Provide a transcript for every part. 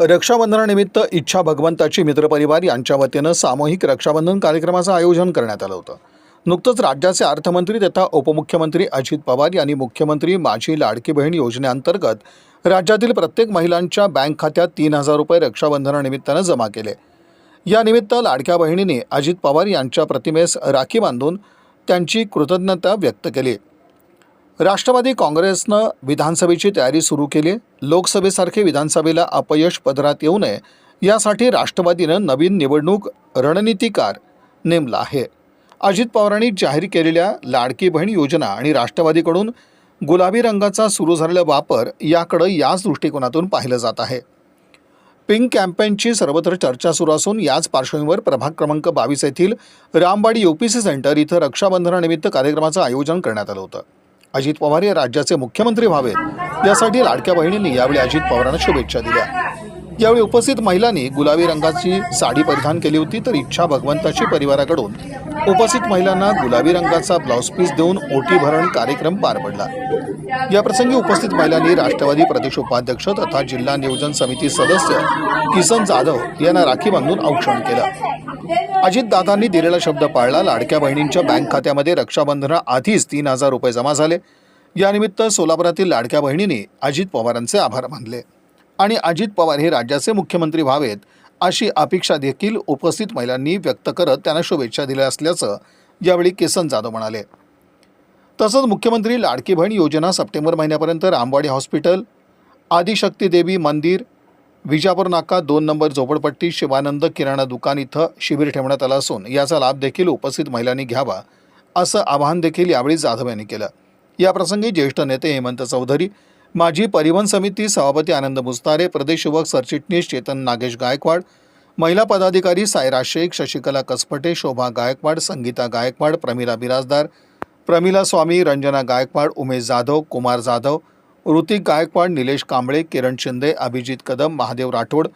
रक्षाबंधनानिमित्त इच्छा भगवंताची मित्रपरिवार यांच्या वतीनं सामूहिक रक्षाबंधन कार्यक्रमाचं आयोजन करण्यात आलं होतं. नुकतंच राज्याचे अर्थमंत्री तथा उपमुख्यमंत्री अजित पवार यांनी मुख्यमंत्री माझी लाडकी बहीण योजनेअंतर्गत राज्यातील प्रत्येक महिलांच्या बँक खात्यात तीन हजार रुपये रक्षाबंधनानिमित्तानं जमा केले. यानिमित्त लाडक्या बहिणींनी अजित पवार यांच्या प्रतिमेस राखी बांधून त्यांची कृतज्ञता व्यक्त केली. राष्ट्रवादी काँग्रेसनं विधानसभेची तयारी सुरू केली. लोकसभेसारखे विधानसभेला अपयश पदरात येऊ नये यासाठी राष्ट्रवादीनं नवीन निवडणूक रणनीतिकार नेमला आहे. अजित पवारांनी जाहीर केलेल्या लाडकी बहीण योजना आणि राष्ट्रवादीकडून गुलाबी रंगाचा सुरू झालेला वापर याकडं याच दृष्टिकोनातून पाहिलं जात आहे. पिंक कॅम्पेनची सर्वत्र चर्चा सुरू असून याच पार्श्वभूमीवर प्रभाग क्रमांक बावीस येथील रामवाडी यूपीसी सेंटर इथं रक्षाबंधनानिमित्त कार्यक्रमाचं आयोजन करण्यात आलं होतं. अजित पवार हे राज्याचे मुख्यमंत्री व्हावेत. यासाठी लाडक्या बहिणींनी यावेळी अजित पवारांना शुभेच्छा दिल्या. यावेळी उपस्थित महिलांनी गुलाबी रंगाची साडी परिधान केली होती तर इच्छा भगवंताची परिवाराकडून उपस्थित महिलांना गुलाबी रंगाचा ब्लाऊज पीस देऊन ओटी भरण कार्यक्रम पार पडला. याप्रसंगी उपस्थित महिलांनी राष्ट्रवादी प्रदेश उपाध्यक्ष तथा जिल्हा नियोजन समिती सदस्य किसन जाधव यांना राखी बांधून औक्षण केलं. अजितदादांनी दिलेला शब्द पाळला. लाडक्या बहिणींच्या बँक खात्यामध्ये रक्षाबंधना आधीच तीन हजार रुपये जमा झाले. यानिमित्त सोलापुरातील लाडक्या बहिणींनी अजित पवारांचे आभार मानले. आणि अजित पवार हे राज्याचे मुख्यमंत्री व्हावेत अशी अपेक्षा देखील उपस्थित महिलांनी व्यक्त करत त्यांना शुभेच्छा दिल्या असल्याचं यावेळी केसन जाधव म्हणाले. तसंच मुख्यमंत्री लाडकी बहीण योजना सप्टेंबर महिन्यापर्यंत रामवाडी हॉस्पिटल आदिशक्ती देवी मंदिर विजापूर नाका दोन नंबर झोपडपट्टी शिवानंद किराणा दुकान इथं शिबिर ठेवण्यात आलं असून याचा लाभ देखील उपस्थित महिलांनी घ्यावा असं आवाहन देखील यावेळी जाधव यांनी केलं. याप्रसंगी ज्येष्ठ नेते हेमंत चौधरी माजी परिवहन समिती सभापती आनंद मुस्तारे प्रदेश युवक सरचिटणीस चेतन नागेश गायकवाड महिला पदाधिकारी सायरा शेख शशिकला कसपटे शोभा गायकवाड संगीता गायकवाड प्रमिला बिराजदार प्रमिला स्वामी रंजना गायकवाड उमेश जाधव कुमार जाधव ऋतिक गायकवाड निलेश कांबळे किरण शिंदे अभिजित कदम महादेव राठोड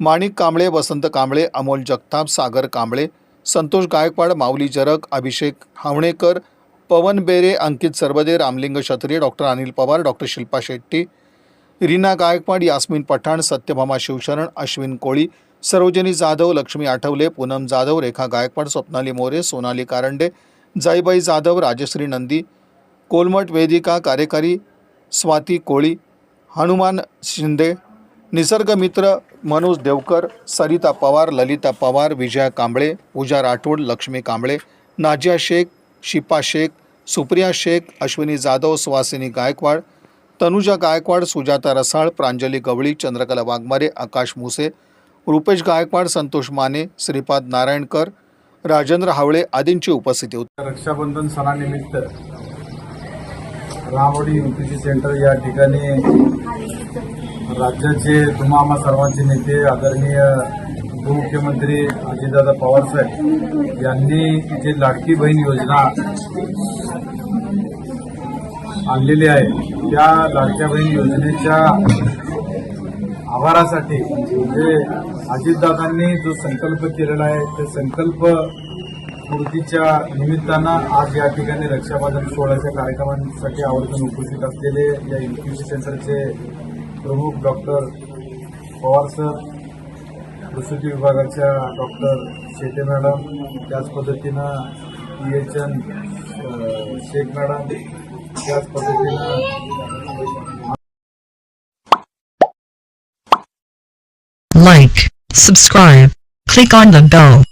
माणिक कांबळे वसंत कांबळे अमोल जगताप सागर कांबळे संतोष गायकवाड माऊली जरग अभिषेक हावणेकर पवन बेरे अंकित सरबदे रामलिंग क्षत्रिय डॉक्टर अनिल पवार डॉक्टर शिल्पा शेट्टी रीना गायकवाड यास्मिन पठाण सत्यभामा शिवशरण अश्विन कोळी सरोजिनी जाधव लक्ष्मी आठवले पूनम जाधव रेखा गायकवाड स्वप्नाली मोरे सोनाली कारंडे जाईबाई जाधव राजश्री नंदी कोलमट वेदिका कार्यकारी स्वाती कोळी हनुमान शिंदे निसर्ग मित्र मनोज देवकर सरिता पवार ललिता पवार विजया कांबळे पूजा राठोड लक्ष्मी कांबळे नाजिया शेख शिपा शेख सुप्रिया शेख अश्विनी जाधव सुवासिनी गायकवाड तनुजा गायकवाड सुजाता रसाळ प्रांजली गवळी चंद्रकला वाघमारे आकाश मुसे रुपेश गायकवाड संतोष माने श्रीपाद नारायणकर राजेंद्र हावळे आदींची उपस्थिती होती. रक्षाबंधन सणानिमित्त रामवाडी युपीसी सेंटर या ठिकाणी राज्याचे तुम्हा सर्वांचे नेते आदरणीय उपमुख्यमंत्री अजितदादा पवार साहेब यांनी जे लाडकी बहीण योजना आणलेली आहे त्या लाडक्या बहीण योजनेच्या आभारासाठी म्हणजे अजितदादांनी जो संकल्प केलेला आहे ते संकल्प पूर्तीच्या निमित्तानं आज या ठिकाणी रक्षाबंधन सोहळ्याच्या कार्यक्रमांसाठी आवर्जून उपस्थित असलेले या युपीसी सेंटरचे प्रमुख डॉक्टर पवार सर प्रसूती विभागाच्या डॉक्टर शेटे मॅडम त्याच पद्धतीनं P H N Shaikh madam त्याच पद्धतीनं like subscribe click on the bell